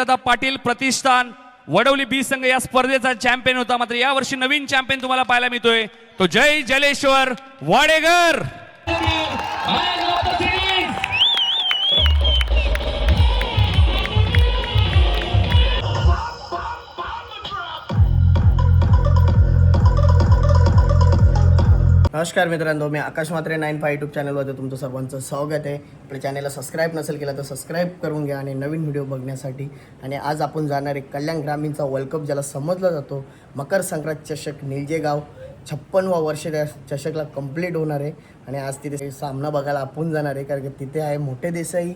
अजितदादा पाटील प्रतिष्ठान वडवली बी संघ या स्पर्धेचा चॅम्पियन होता. मात्र यावर्षी नवीन चॅम्पियन तुम्हाला पाहायला मिळतोय. तो जय जलेश्वर वाडेकर नमस्कार मित्रांनो मी Akash Matre nine five YouTube चॅनलमध्ये तुमचं सर्वांचं स्वागत आहे. आपल्या चॅनलला सबस्क्राईब नसेल केलं तर सबस्क्राईब करून घ्या आणि नवीन व्हिडिओ बघण्यासाठी. आणि आज आपण जाणार आहे कल्याण ग्रामीणचा वर्ल्ड कप ज्याला समजला जातो मकर संक्रांत चषक निलजेगाव. छप्पनवा वर्ष त्या चषकला कंप्लीट होणार आहे. आणि आज तिथे सामना बघायला आपण जाणार आहे कारण की तिथे आहे मोठे देसाई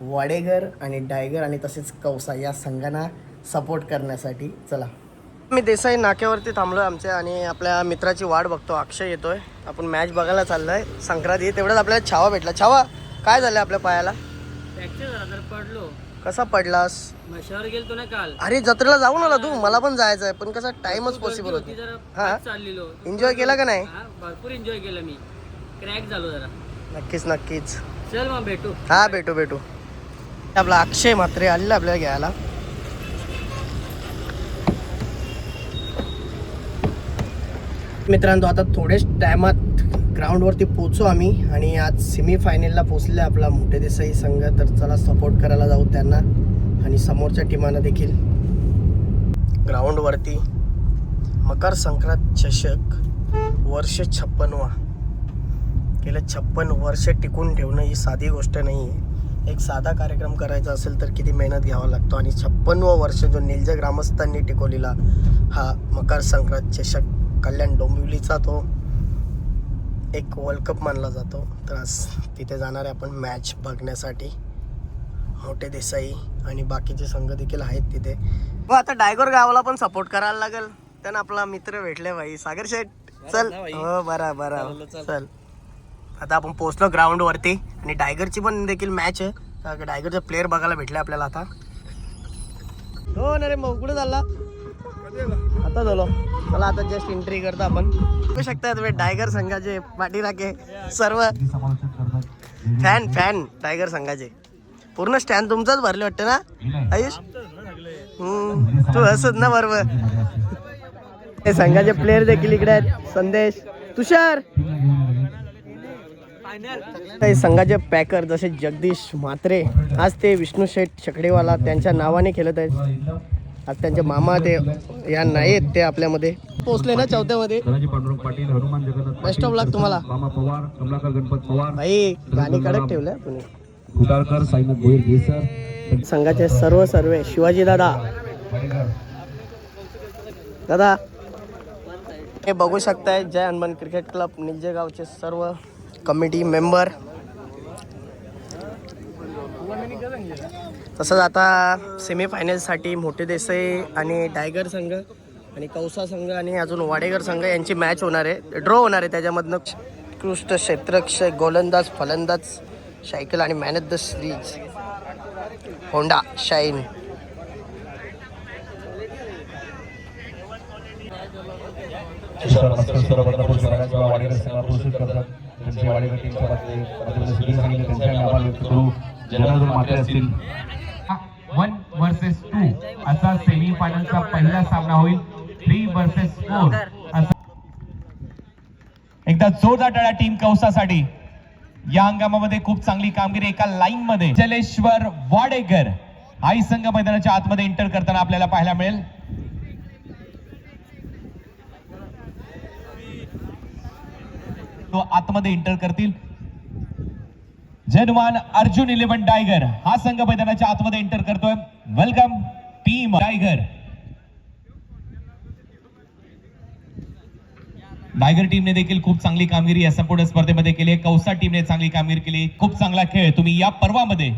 वाडेगर आणि डायगर आणि तसेच कौसा या संघांना सपोर्ट करण्यासाठी. चला. मी देसाई नाक्यावरती थांबलो आमच्या आणि आपल्या मित्राची वाट बघतो. अक्षय येतोय. आपण मॅच बघायला चाललोय. संक्रांती तेवढ्याच आपल्याला छावा भेटला. छावा काय झालं आपल्या पायाला? पडलो. कसा पडलास? मशावर गेलतो ना काल. अरे जत्रेला जाऊन आला तू. मला पण जायचं आहे पण कसा टाइमच पॉसिबल होती. हा? एन्जॉय केला का नाही? भरपूर एन्जॉय केलं मी. क्रॅक झालो जरा. नक्कीच नक्कीच. चल मग भेटू. हा भेटू भेटू. आपला अक्षय म्हात्रे आलेला आपल्याला घ्यायला. मित्रांनो आता थोडेच टायमात ग्राउंडवरती पोचू आम्ही आणि आज सेमीफायनलला पोचले आपला मोठे देसाई संघ. तर चला सपोर्ट करायला जाऊ त्यांना आणि समोरच्या टीमांना देखील. ग्राउंडवरती मकर संक्रांत चषक वर्ष छप्पनवा. गेल्या छप्पन वर्ष टिकून ठेवणं ही साधी गोष्ट नाही आहे. एक साधा कार्यक्रम करायचा असेल तर किती मेहनत घ्यावा लागतो. आणि छप्पनवं वर्ष जो निलज ग्रामस्थांनी टिकवलेला हा मकर संक्रांत चषक कल्याण डोंबिवलीचा तो एक वर्ल्ड कप मानला जातो. तर आज तिथे जाणार आहे आपण मॅच बघण्यासाठी. मोठे देसाई आणि बाकीचे संघ देखील आहेत तिथे. हो आता डायगोर गावाला पण सपोर्ट करायला लागेल. त्यांना आपला मित्र भेटले भाई. सागर शेठ चल. हो बरा बरा. चल. आता आपण पोहोचलो ग्राउंड वरती. आणि टायगरची पण देखील मॅच आहे. तर टायगरचे प्लेअर बघायला भेटले आपल्याला आता. हो ना रे मग कुठे चालला? आता झालो चला आता जस्ट एंट्री करतो आपण. बघू शकता टायगर संघाचे पाठीराखे सर्व फॅन फॅन टायगर संघाचे. पूर्ण स्टँड तुमचाच भरले वाटतं ना? आयुष? हम्म, तू हसत ना बरोबर. हे संघाचे प्लेअर देखील इकडे आहेत. संदेश तुषार. संघाचे पॅकर जसे जगदीश म्हात्रे आज ते विष्णू शेठ छकडेवाला त्यांच्या नावाने खेळत आहेत. आज त्यांचे मामा ते या नाही आहेत ते आपल्यामध्ये. पोहोचले ना चौथ्यामध्ये. Dhanaji Pandurang Patil Hanuman Jagannath best of luck तुम्हाला. मामा पवार कमलाकर गणपत पवार भाई गाणी कडक ठेवल्या तुम्ही. संघाचे सर्व सर्वे शिवाजी दादा. दादा. हे बघू शकताय जय हनुमान क्रिकेट क्लब निलजेगावचे सर्व कमिटी मेंबर. तसंच आता सेमीफायनलसाठी मोठे देसाई आणि टायगर संघ आणि कौसा संघ आणि अजून वाडेकर संघ यांची मॅच होणार आहे. ड्रॉ होणार आहे त्याच्यामधनं. उत्कृष्ट क्षेत्ररक्षक गोलंदाज फलंदाज सायकल आणि man of the series Honda Shine Kishore versus two असा सेमी फायनलचा पहिला सामना होईल. थ्री वर्सेस फोर असा एकदा जोरदार टाळ्या टीम कौसासाठी. या हंगामामध्ये खूप चांगली कामगिरी एका लाईन मध्ये जलेश्वर वाडेकर. हाही संघ मैदानाच्या आतमध्ये एंटर करताना आपल्याला पाहायला मिळेल. तो आतमध्ये एंटर करतील. जनवान अर्जुन इलेव्हन टायगर हा संघ मैदानाच्या आतमध्ये एंटर करतोय. वेलकम टीम टायगर टायगर टीमने देखील खूप चांगली कामगिरी या संपूर्ण स्पर्धेमध्ये केली आहे. कौसा टीमने चांगली कामगिरी केली. खूप चांगला खेळ तुम्ही या पर्वामध्ये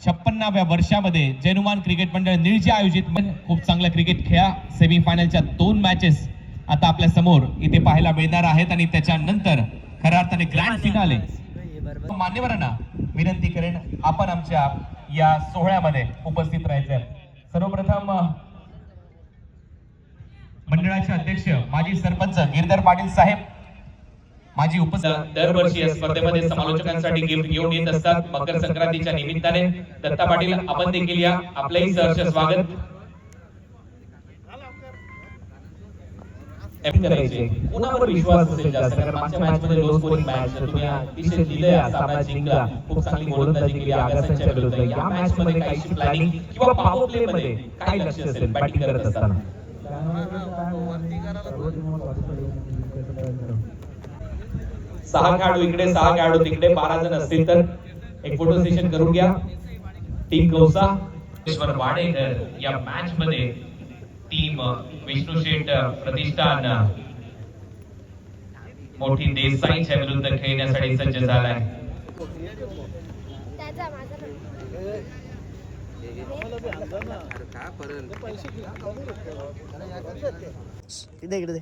छप्पन्नाव्या वर्षामध्ये जनुमान क्रिकेट मंडळ निळचे आयोजित खूप चांगला क्रिकेट खेळा. सेमीफायनलच्या दोन मॅचेस आता आपल्यासमोर इथे पाहायला मिळणार आहेत आणि त्याच्यानंतर खऱ्या अर्थाने ग्रँड फिनाले मान्यवरांना विनंती करेन आपण आमच्या या सोहळ्यामध्ये उपस्थित राहायचं. सर्वप्रथम मंडळाचे अध्यक्ष माजी सरपंच गिरधर पाटील साहेब माझी उपस्थित दरवर्षी या स्पर्धेमध्ये समालोचकांसाठी गिफ्ट घेऊन येत असतात. मकर संक्रांतीच्या निमित्ताने दत्ता पाटील आपण देखील या आपलंही सहर्ष स्वागत करायचे. कुणावर विश्वास असेल जास्त? कारण मागच्या मॅच मध्ये लो स्कोरिंग मॅच तुम्ही अतिशय दिलंय सामना जिंकला. खूप चांगली गोलंदाजी केली आगासांच्या विरुद्ध. या मॅच मध्ये काहीशी प्लॅनिंग किंवा पॉवर प्ले मध्ये काय लक्ष असेल बॅटिंग करत असताना. सहा खेळाडू इकडे सहा खेळाडू तिकडे. बारा जण असतील तर एक फोटो सेशन करून घ्या. टीम कौसा वाडेकर या मॅच मध्ये टीम विष्णू शेठ प्रतिष्ठान. मोठी देसाईच्या विरुद्ध खेळण्यासाठी सज्ज झालाय. त्याचा माझा इकडे इकडे दे.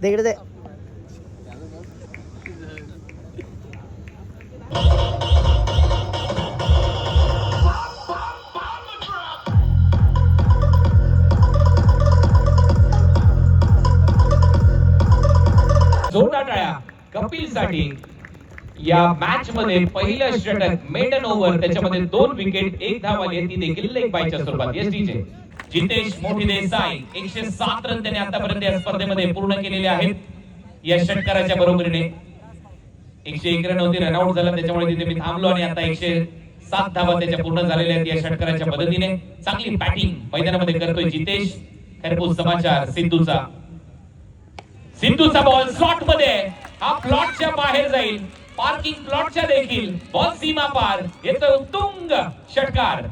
दे इकडे दे. साठी या मॅच मध्ये पहिलं षटक मेडन ओव्हर त्याच्यामध्ये दोन विकेट एक धाव आली ती देखील लेग बायच्या स्वरूपात. एसटीचे जितेश मोठी देसाई एकशे सात रन त्याने आतापर्यंत या स्पर्धेमध्ये पूर्ण केलेले आहेत. या षटकाराच्या बरोबरीने एकशे एक रन होती रनआउट झाला त्याच्यामुळे तिथे मी थांबलो आणि आता एकशे सात धावा त्याच्या पूर्ण झालेल्या आहेत या षटकाराच्या मदतीने. चांगली बॅटिंग मैदानामध्ये करतोय जितेश. खरपूस समाचार सिद्धूचा सिद्धूचा बॉल स्लॉटमध्ये. हा प्लॉटच्या बाहेर जाईल. पार्किंग प्लॉटच्या देखील. बॉल सीमा पार. येतो उत्तुंग षटकार.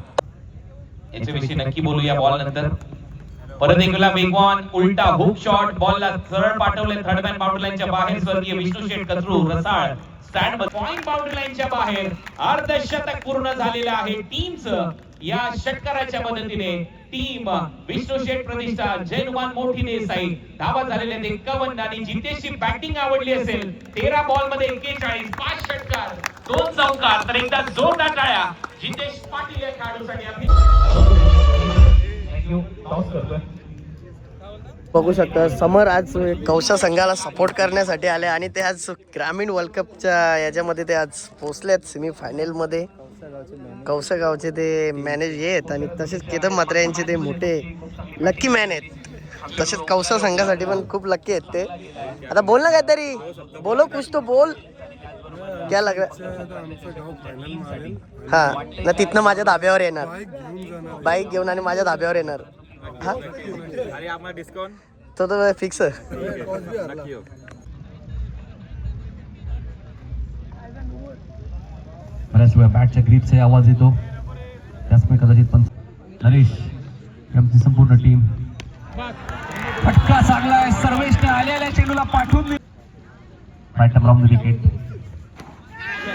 याच्याविषयी नक्की बोलूया बॉल नंतर. परत एकला वेगवान उलटा हुक शॉट बॉलला सरळ पाठवले थर्ड मॅन बाउंड्री लाईनच्या बाहेर. स्वर्गीय Vishnu Sheth Kachru Rasal. Stand point boundary लाईनच्या बाहेर. अर्धशतक पूर्ण झालेलं आहे टीमचं या षटकाराच्या मदतीने टीम विष्णू शेठ प्रतिष्ठा जैनुमान मोठी देसाई धावा झालेले आहेत एकावन्न आणि जितेशची बॅटिंग आवडली असेल तेरा बॉलमध्ये एक्केचाळीस पाच षटकार दोन चौकार तर एकदा जोरदार टाळ्या. जितेश पाटील या खेळाडूसाठी आपली बघू शकता समर आज कौशा संघाला सपोर्ट करण्यासाठी आले आणि ते आज ग्रामीण वर्ल्ड कपच्या याच्यामध्ये ते आज पोचलेत सेमीफायनलमध्ये फायनलमध्ये कौसा गावचे ते मॅनेज आहेत आणि तसेच केतन मात्रे यांचे ते मोठे लक्की मॅन आहेत. तसेच कौसा संघासाठी पण खूप लक्की आहेत ते. आता बोल ना काहीतरी. बोलो कुछ तो बोल. क्या लग हा ना तिथनं माझ्या धाब्यावर येणार. बाईक घेऊन आणि माझ्या धाब्यावर येणार. हा? तो तर फिक्स बऱ्याच वेळा बॅटच्या ग्रीपचाही आवाज येतो. त्याचमुळे कदाचित पण नरेश आमची संपूर्ण टीम फटका चांगला आहे सर्वेशने आलेल्या चेंडूला पाठवून बॅटर लावून विकेट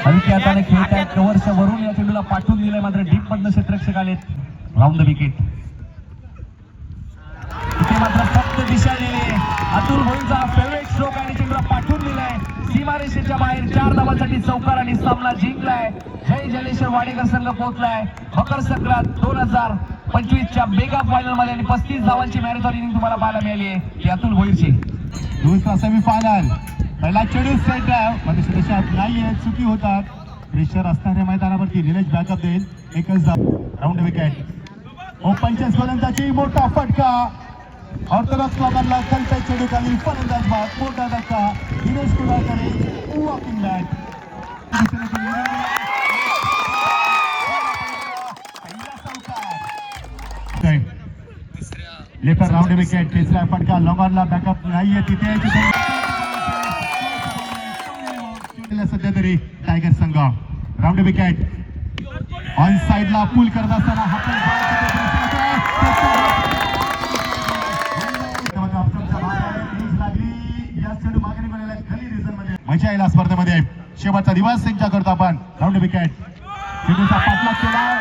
हलक्या हाताने खेळताय. कव्हरच्या वरून या चेंडूला पाठवून दिलंय मात्र डीप मधनं क्षेत्ररक्षक आलेत. राऊंड द विकेट इथे मात्र फक्त दिशा दिली. अतुल भोईचा फेवरेट स्ट्रोक आणि चेंडूला पाठवून दिलाय सीमारेषेच्या बाहेर चार धावांसाठी चौकार आणि सामना जिंकलाय. जय जलेश्वर वाडेकर संघ पोहोचलाय. मकर संक्रांत दोन हजार पंचवीसच्या मेगा फायनलमध्ये आणि पस्तीस धावांची मॅरेथॉन इनिंग तुम्हाला पाहायला मिळाली आहे. यातून अतुल भोईरची दुसरा सेमीफायनल पहिला चेडू सेटमध्ये सदस्यात नाहीये. चुकी होतात. प्रेशर असणाऱ्या मैदानावरती निलेश बॅकअप देईल. एकच राऊंड विकेट ओपनच्या गोलंदाजी मोठा फटका. ऑर्थोडॉक्स लोकांना कल्पे चेडू खाली फलंदाज बाद मोठा धक्का. दिनेश कुलाकडे वॉकिंग बॅट लेकर राऊंड विकेट तिसरा फटका. लॉंगॉनला बॅकअप नाहीये तिथे. तिथे सध्या तरी टायगर संघ. Round wicket. ऑन साइडला पूल करत असताना हा येईल या स्पर्धेमध्ये शेवटचा दिवस त्यांच्या करतो आपण राऊंड विकेट चेंडूचा पाठलाग केला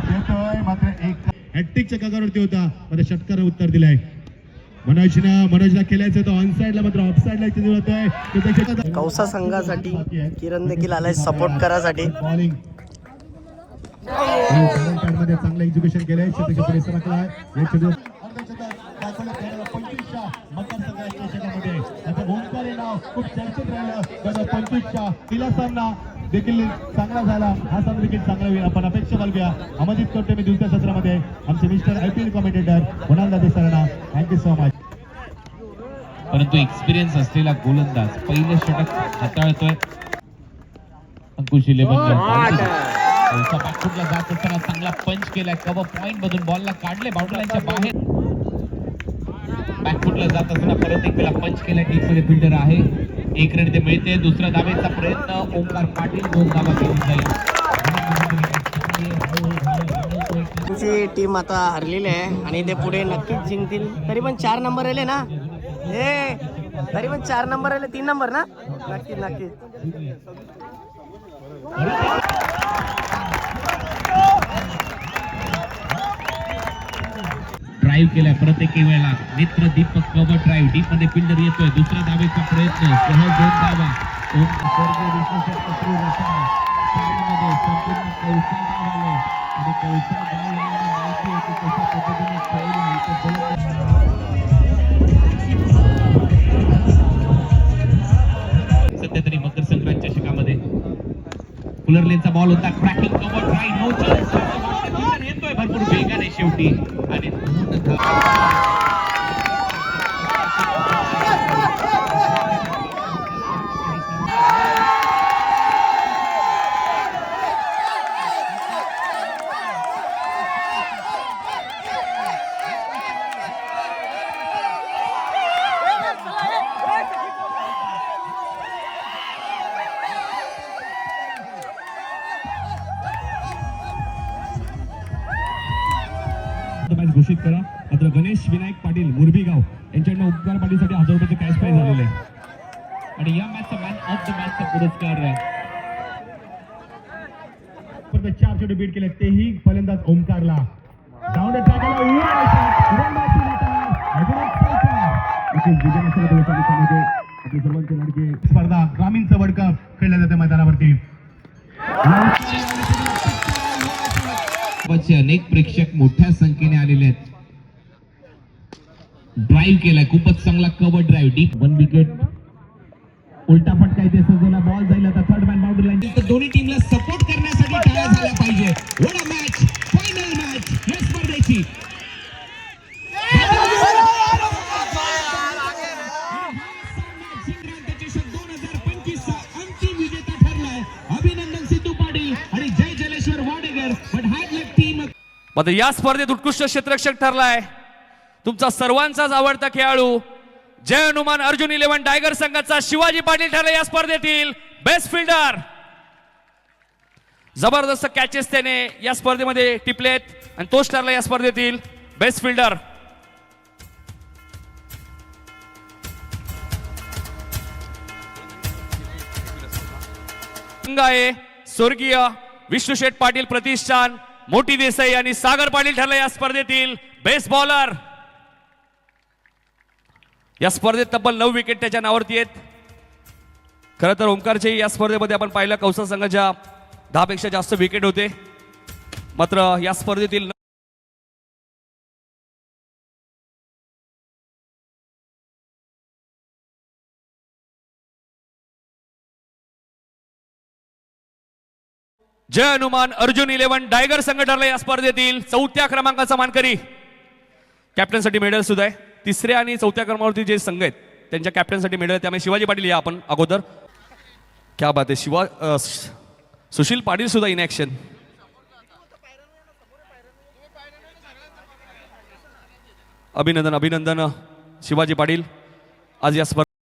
भेटतोय मात्र एक हॅट्रिकच्या कागावरती होता मात्र षटकार उत्तर दिलंय मनोजनं मनोजला खेळायचं होतं ऑन साइडला मात्र ऑफ साइडला चेंडू होतोय तो त्याच्या- कौसा संघासाठी किरण देखील आलाय सपोर्ट बॉलिंगमध्ये चांगलं एज्युकेशन केलंय क्षेत्राच्या परिसरातला एक चेंडू अर्धशतक दाखवलं खेळाला पंचवीसच्या मतदारसंघाच्या षटकामध्ये हे नाव खूप चर्चेत राहिलं. दोन हजार पंचवीसच्या पहिला सामना देखील चांगला झाला. हा सामना देखील चांगला होईल. आपण अपेक्षा बाळगूया. अमरजित कोटे मी दुसऱ्या सत्रामध्ये. आमचे mister I P L commentator Dade सरांना थँक्यू सो मच परंतु एक्सपिरियन्स असलेला गोलंदाज पहिले षटक हाताळतोय. अंकुश जात असताना चांगला पंच केलाय. कव्हर पॉइंट मधून बॉलला काढले? बाउंड्रीच्या बाहेर. बॅकफुटला जात असताना परत एक वेळा पंच केला. टीममध्ये फिल्डर आहे. एक रन ते मिळते. दुसऱ्या धावेचा प्रयत्न. ओंकार पाटील दोन धावा घेऊन जाईल. टीम आता हरलेली आहे आणि ते पुढे नक्कीच जिंकतील. तरी पण चार नंबर आले ना? हे तरी पण चार नंबर आले. तीन नंबर ना? नक्कीच नक्कीच. ड्राईव्ह केलाय प्रत्येकी वेळेला. मित्र दीपक कव्हर ड्राईव्ह डीपमध्ये फिल्डर येतोय. दुसऱ्या धावेचा प्रयत्न. सहज दोन धावा. सध्या तरी मकर संक्रांत चषकामध्ये कुलरलेनचा बॉल होता. Cracking cover drive no chance येतोय भरपूर वेगाने शेवटी. आणि दोन परत चार चेंडू बीट केले तेही फलंदाज ओमकारला डाऊन आपले सर्वांचे लाडके स्पर्धा ग्रामीणचं वर्ल्ड कप खेळल्या जाते मैदानावरती. चे अनेक प्रेक्षक मोठ्या संख्येने आलेले आहेत. ड्राईव्ह केलाय खूपच चांगला cover drive deep one wicket उलटा फटका इथे सजवला बॉल जाईल आता थर्ड मॅन बाउंड्री लाईन दोन्ही टीमला आता या स्पर्धेत उत्कृष्ट क्षेत्ररक्षक ठरलाय. तुमचा सर्वांचाच आवडता खेळाडू जय हनुमान अर्जुन इलेव्हन टायगर संघाचा शिवाजी पाटील ठरला या स्पर्धेतील बेस्ट फिल्डर जबरदस्त कॅचेस त्याने या स्पर्धेमध्ये टिपलेत आणि तोच ठरला या स्पर्धेतील बेस्ट फिल्डर आहे स्वर्गीय विष्णुशेठ पाटील प्रतिष्ठान मोठी देसाई आणि सागर पाटील ठरला या स्पर्धेतील. बेस्ट बॉलर या स्पर्धेत तब्बल नऊ विकेट त्याच्या नावावरती आहेत. खरं तर ओंकारचे या स्पर्धेमध्ये आपण पाहिलं कौशल संघाच्या दहापेक्षा जास्त विकेट होते. मात्र या स्पर्धेतील जय हनुमान अर्जुन इलेव्हन डायगर संघटनाला या स्पर्धेतील चौथ्या क्रमांकाचा मानकरी. कॅप्टनसाठी मेडल सुद्धा आहे. तिसऱ्या आणि चौथ्या क्रमांकावरती जे संघ आहेत त्यांच्या कॅप्टनसाठी मेडल त्यामुळे शिवाजी पाटील या आपण अगोदर. क्या बात आहे. शिवा सुशील पाटील सुद्धा इन ॲक्शन अभिनंदन अभिनंदन शिवाजी पाटील. आज या स्पर्धा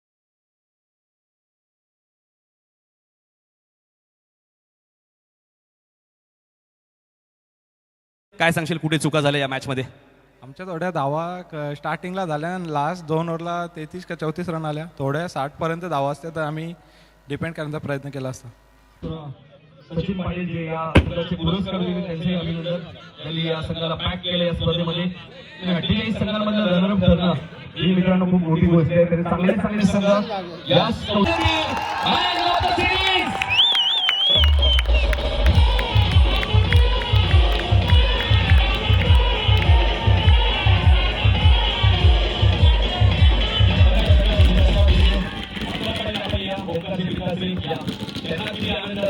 काय सांगशील? कुठे चुका झाल्या या मॅच मध्ये आमच्या थोड्या धावा क- स्टार्टिंगला झाल्या आणि लास्ट दोन ओव्हरला तेहतीस का चौतीस रन आल्या. थोड्या साठपर्यंत धावा असत्या तर आम्ही डिपेंड करण्याचा प्रयत्न केला असता. सचिन पाटील जे या संघाचे पुरस्कार दिले त्यांचे अभिनंदन. त्यांनी या संघाला पॅक केलं या स्पर्धेमध्ये. आणि अठ्ठेचाळीस संघांमधलं रनरअप ठरणं ही मित्रांनो खूप मोठी गोष्ट आहे. तरी चांगले चांगले संघ. या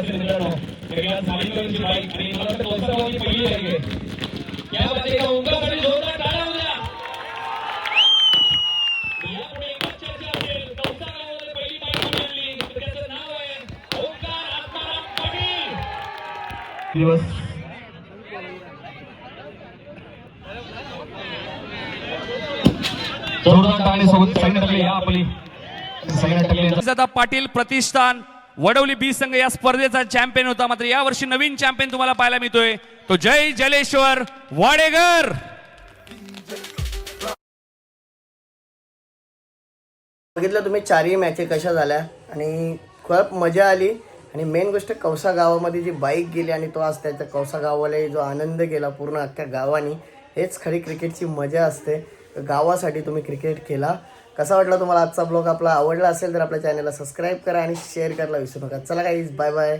गावाची बाईक आणि मला वाटतं कौसा गावाची पहिली बाईक आहे या मध्ये एका ओंकारासाठी जोरदार टाळ्या होऊ द्या. यापुढे एकच चर्चा असेल. कौसा गावामध्ये पहिली बाईक कोणी आणली? तर त्याचं नाव आहे ओंकार आत्माराम पाटील. दिवस जोरदार टाळी सोबत सैन्य टकले या आपली सैन्य टकले पाटील प्रतिष्ठान वडवली बी संघ या स्पर्धेचा चॅम्पियन होता. मात्र या वर्षी नवीन चॅम्पियन तुम्हाला पाहायला मिळतोय. तो जय जलेश्वर वाडेगर बघितलं तुम्ही चारही मॅचे कशा झाल्या आणि खूप मजा आली. आणि मेन गोष्ट कौसा गावामध्ये जी बाईक गेली आणि तो आज त्याच्या कौसा गावाला जो आनंद केला पूर्ण अख्ख्या गावाने हेच खरी क्रिकेटची मजा असते. गावासाठी तुम्ही क्रिकेट केला कसा वाटला तुम्हाला आजचा ब्लॉग आपला आवडला असेल तर आपल्या चॅनलला सबस्क्राईब करा आणि शेअर करायला विसरू नका. चला काही बाय बाय